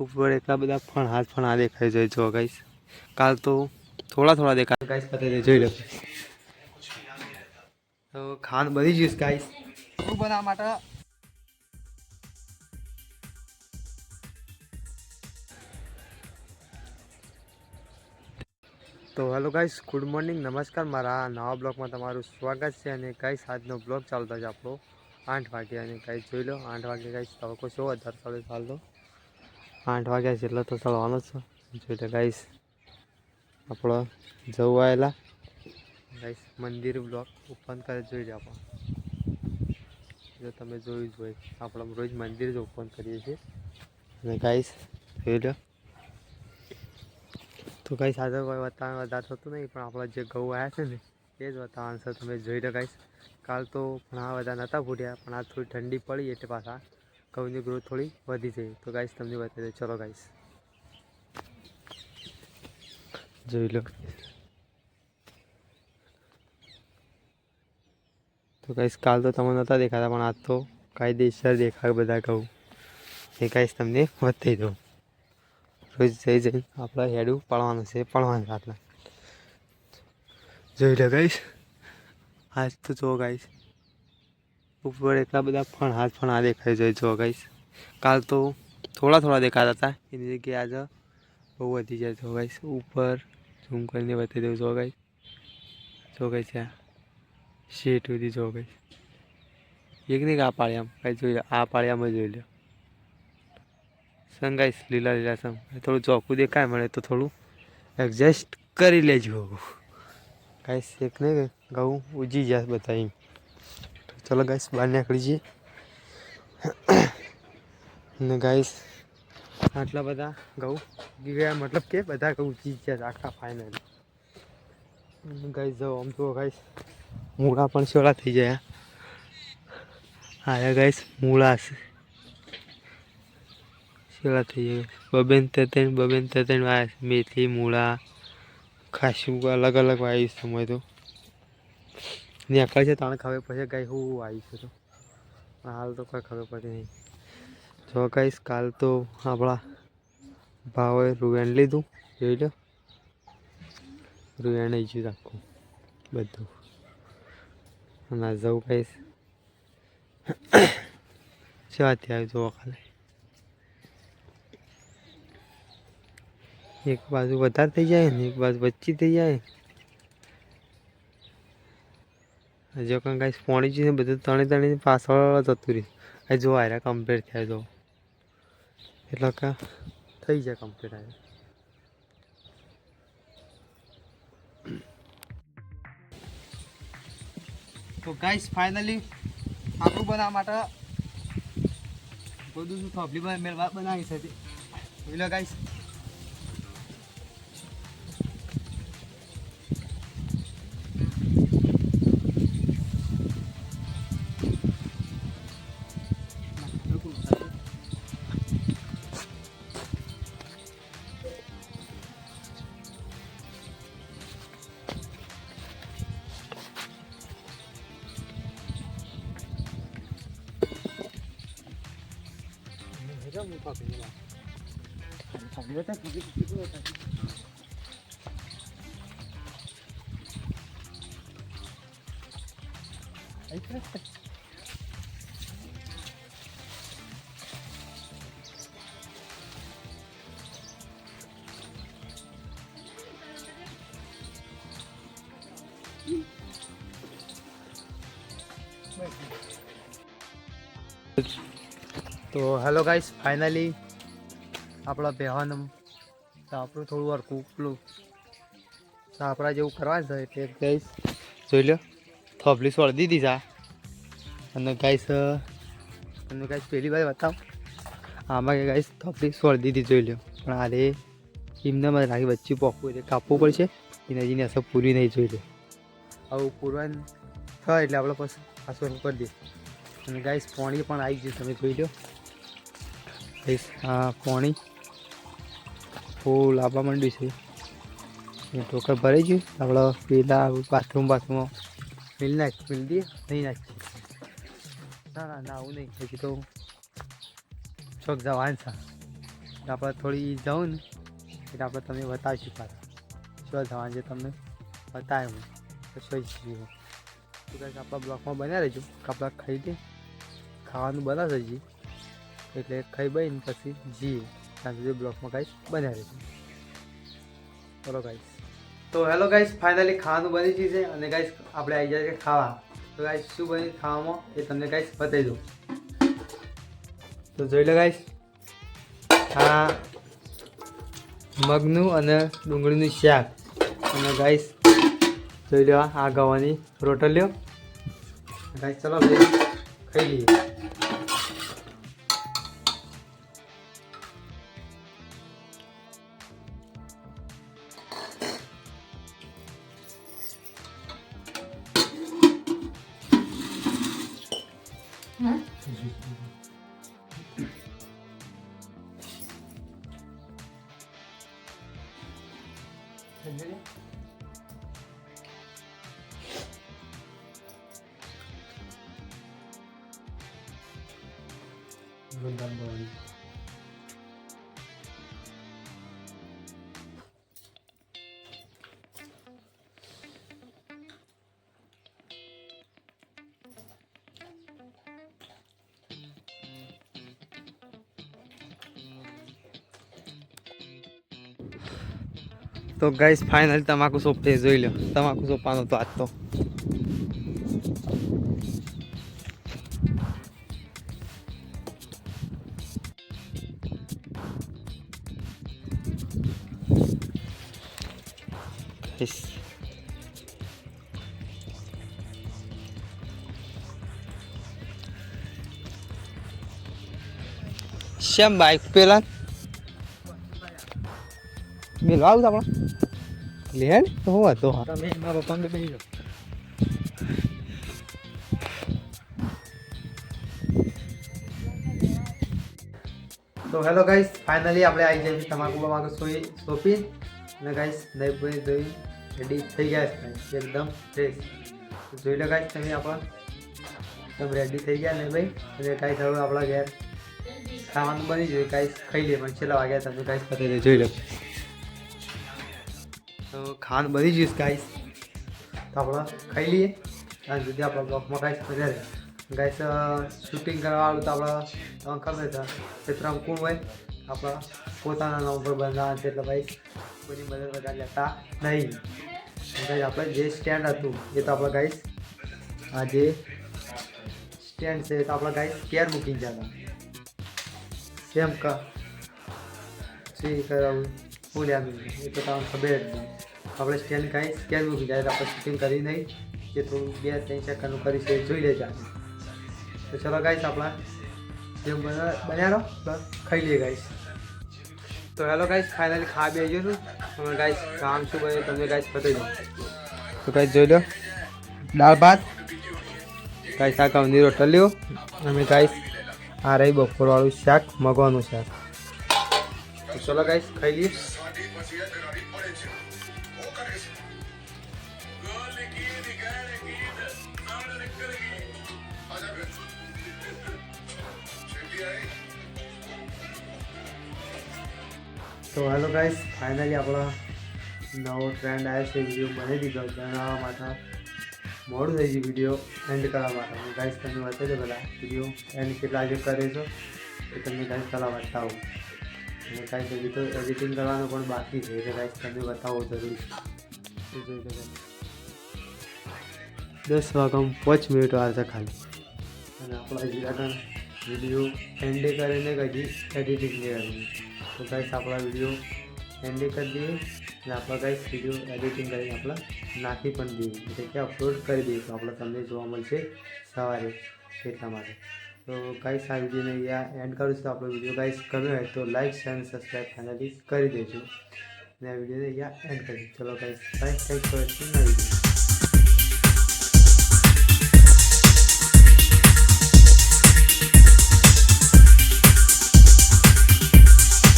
ઉપર એટલા બધા ફણ હાથ ફણ આ દેખાય છે જો ગાઈસ કાલ તો થોડા થોડા દેખાય. ગાઈસ પતે જોઈ લો. તો ખાવાનું બધી જ્યુસ ગાઈસ શું બનાવવા માટે તો હેલો ગાઈસ ગુડ મોર્નિંગ નમસ્કાર. મારા નવા બ્લોગમાં તમારું સ્વાગત છે અને ગાઈસ આજનો બ્લોગ ચાલતો છે આપણો આઠ વાગે અને ગાઈસ જોઈ લો આઠ વાગે ગાઈસ તડકો છો વધારે ચાલે ચાલતો આઠ વાગ્યા છે એટલે તો ચડવાનો છે. જોઈ લો ગાઈસ આપણો જવું આવેલા. ગાઈસ મંદિર બ્લોક ઓપન કરે, જોઈ લે આપણે. જો તમે જોયું જ હોય, આપણે રોજ મંદિર જ ઓપન કરીએ છીએ. અને ગાઈસ જોઈ લો. તો ગાઈસ આજે કોઈ વાતાવરણ વધારે થતું નહીં, પણ આપણા જે ઘઉં આવ્યા છે ને, એ જ વાતાવરણ છે. તમે જોઈ લો ગાઈશ કાલ તો ઘણા બધા નહોતા ફૂટ્યા, પણ આ થોડી ઠંડી પડી એટલે પાછા ઘઉંની ગ્રોથ થોડી વધી જાય તો ગાઈસ તમને બતાવી દઉં. ચલો ગાઈસ જોઈ લો. તો ગાઈસ કાલ તો તમને નહોતા દેખાતા પણ આજ તો કાયદેસર દેખાય બધા ઘઉં એ ગાઈસ તમને બતાવી દઉં. રોજ જઈ જઈ આપણે હેડું પાડવાનું છે પડવાનું રાતના જોઈ લો ગાઈશ આજ તો જો ગાઈશ ઉપર એટલા બધા ફણ, હાથ ફણ આ દેખાય જાય જો ગાઈશ કાલ તો થોડા થોડા દેખાતા હતા. એની જગ્યાએ આજે બહુ વધી જાય જો ગાઈશ ઉપર ઝૂમ કરીને બતાવી દઉં જો ગાઈશ જો ગાઈશ આ શેઠ સુધી જો ગાઈશ એક નહીં આ પાળિયામ. કાંઈ જોઈ લો, આ પાળિયામાં જોઈ લો. સંગાઈશ લીલા લીલા સમ થોડું ચોખ્ખું દેખાય મળે તો થોડું એડજસ્ટ કરી લેજો. કાંઈ એક નહીં ઘઉં ઉજી જાય બધા એમ. ચલો ગાઈસ બહાર નીકળી જઈએ ને ગાઈસ આટલા બધા ઘઉં. ગયા મતલબ કે બધા ઘઉં ઉજી ગયા આખા ફાઇનલ ગાઈસ જો આમ તો ગાઈસ મૂળા પણ સોળા થઈ ગયા. હા ગાઈસ મૂળા છે. સેવા થઈ ગયા. બબેન તેતેન બબેન તેતેન મેથી, મૂળા, ખાસું અલગ અલગ વાવીશ સમય તો. નીકળે છે તાણે ખબર પડશે ગાય હું આવી છું તો. હાલ તો કોઈ ખબર પડી નહીં. જો ગાઈશ કાલ તો આપણા ભાવે રૂએન લીધું, જોઈ લો. રૂવેણ આવી ગયું આખું, બધું. અને જવું કહીશ શું આવ્યું જોવા ખાલી. એક બાજુ વધારે થઈ જાય ને, એક બાજુ વચ્ચે થઈ જાય. જો કંઈ કાંઈ પોણી છે બધું તણે તણી પાછળ જતું રહ્યું. એ જો આયરા કમ્પ્લીટ થાય તો એટલે કે થઈ જાય કમ્પ્લીટ આવે તો ગાઈસ ફાઇનલી આપણું બનાવવા માટે બધું શું થોભલી મેળવા બનાવી છે એટલે ગાઈસ 咱没法给你了，旁边那家旁边那家。哎，啥事？તો હેલો ગાઈસ ફાઇનલી આપણા બેહવાનું તો આપણું થોડું વાર કૂકલું આપણા જેવું કરવાનું છે એટલે ગાઈસ જોઈ લો થોપલી સોળ દીધી છે અને ગાઈસ તમને ગાઈસ પહેલી વાર બતાવ. આમાં ગાઈસ થોપલી સોળ દીધી જોઈ લો પણ આરે એમને મને રાખી વચ્ચે પોકવું એટલે કાપવું પડશે. એના જેની અસર પૂરી નહીં જોઈ લો આવું પૂરવાનું થાય એટલે આપણે પછી કરી દઈએ. અને ગાઈસ પોણી પણ આવી ગયું તમે જોઈ લો આ પોણી. ફૂલ આવવા માંડ્યું છે. ટોકર ભરાઈ ગયું. આપણે પેલા બાથરૂમ બાથરૂમ મિલ નાખ, મિલ દઈએ નહીં નાખીએ ના ના ના, આવું નહીં. પછી તો ચોક જવાનું છે. આપણે થોડી જાઉં ને, એટલે આપણે તમને બતાવીશું પાછા. શું જવાનું છે તમને બતાવ્યું જીવો તો આપણા બ્લોકમાં બન્યા રહેજો. કે આપણે ખાઈ દે ખાવાનું બનાવશે જી એટલે ખાઈ બહીને પછી ત્યાં સુધી બ્લોકમાં કાંઈક બન્યા રહેજો. ચલો ગાઈસ તો હેલો ગાઈસ ફાઇનલી ખાવાનું બની ગયું છે અને ગાઈસ આપણે આવી જાય છે ખાવા. તો ગાઈસ શું બની ખાવામાં એ તમને ગાઈસ બતાવી દઉં. તો જોઈ લો ગાઈસ આ મગનું અને ડુંગળીનું શાક. અને ગાઈસ જોઈ લો આ ગવાની રોટલીઓ. ગાઈસ ચલો ખાઈ લઈએ. જોરદાર ગવાની તો ગાઈસ ફાઇનલ તમાકુ સોપ છે જોઈ લો તમાકુ સોપાનો તો આજ તો Guys. xem બાઈક પેલા મેલો આવું આપણે લેડ તો હોવા તો હા તમે મારા પપ્પાને જાઓ તો હેલો ગાઈસ ફાઇનલી આપણે આવી જઈએ તમારું તમાકુ બમાકુ સોઈ સોંપી અને ગાઈસ નહીં પૂરી જોઈ રેડી થઈ ગયા છે એકદમ ફ્રેશ જોઈ લો ગાઈસ તમે આપણા. એકદમ રેડી થઈ ગયા ને ભાઈ. અને કાંઈ હવે આપણા ઘેર ખાવાનું બની જોઈએ ગાઈસ ખાઈ લઈએ પણ છેલ્લા વાગ્યા તમે કાંઈ પતાવી દે જોઈ લો. તો ખાવાનું બની જઈશ ગાઈસ તો આપણે ખાઈ લઈએ. ત્યાં સુધી આપણા બ્લોકમાં કાંઈ રહે ગાઈસ શૂટિંગ કરવાવાળું તો આપણા ખબર છે ચિત્રામ કોણ હોય? આપણા પોતાના નામ પર બનાવવા છે, એટલે ભાઈ કોઈની મદદ વધારે લેતા નહીં. એટલે આપણે જે સ્ટેન્ડ હતું, એ તો આપણે ગાઈસ આ જે સ્ટેન્ડ છે, એ તો આપણે ગાઈસ કેર મૂકીને જતા સેમ કા? સી કરાવું? હું લ્યા એ તો તમને ખબર જ નહીં. આપણે સ્ટેન્ડ કાંઈ કેર મૂકી જાય આપણે શૂટિંગ કરી નહીં. જે થોડું બે, ત્રણ સેકન્ડનું કરી છે એ જોઈ લેજો. તો ચલો ગાઈસ આપણા જેમ બના બન્યા રહો ખાઈ લઈએ ગાઈસ તો હેલો ગાઈસ ફાઇનલી ખા બે ગયો છું. તમે ગાઈસ કામ શું બને તમે ગાઈસ બતાવી દો તો ગાઈસ જોઈ લો, દાળ ભાત. ગાઈસ આ કામની રોટલીઓ અને ગાઈસ આ રહી બપોરવાળું શાક, મગવાનું શાક. તો ચલો ગાઈસ ખાઈ લઈએ. તો હેલો ગાઈસ ફાઇનલી આપણો નવો ટ્રેન્ડ આવ્યો છે વીડિયો બનાવી દીધો બનાવવા માટે મોડું થઈ ગયું વીડિયો એન્ડ કરવા માટે. હું ગાઈસ તમને બતાવી પહેલાં વીડિયો એન્ડ કેટલા આજે કરે છો? એ તમને ગાઈસ પહેલાં બતાવું. અને ગાઈસ હજી તો એડિટિંગ કરવાનું પણ બાકી છે, એટલે ગાઈસ તમને બતાવવો જરૂરી. છે જોઈ દસ વાગમ પાંચ મિનિટ આવશે ખાલી. અને આપણા હજી આગળ વીડિયો એન્ડે કરીને હજી એડિટિંગ કરવી તો ગાઈસ આપણા વીડિયો એન્ડે કરી દઈએ અને આપણા ગાઈસ વીડિયો એડિટિંગ કરીને આપણા નાખી પણ દઈએ. એટલે કે અપલોડ કરી દઈએ. તો આપણે તમને જોવા મળશે સવારે એટલા માટે. તો ગાઈસ આ વિડીયોને અહીંયા એન્ડ કરું છું. તો આપણો વીડિયો ગાઈસ ગમ્યો હોય તો લાઈક શેર અને સબસ્ક્રાઈબ ફાઇનલી કરી દેજો. અને આ વિડીયોને અહીંયા એન્ડ કરી ચલો guys bye thank for watching video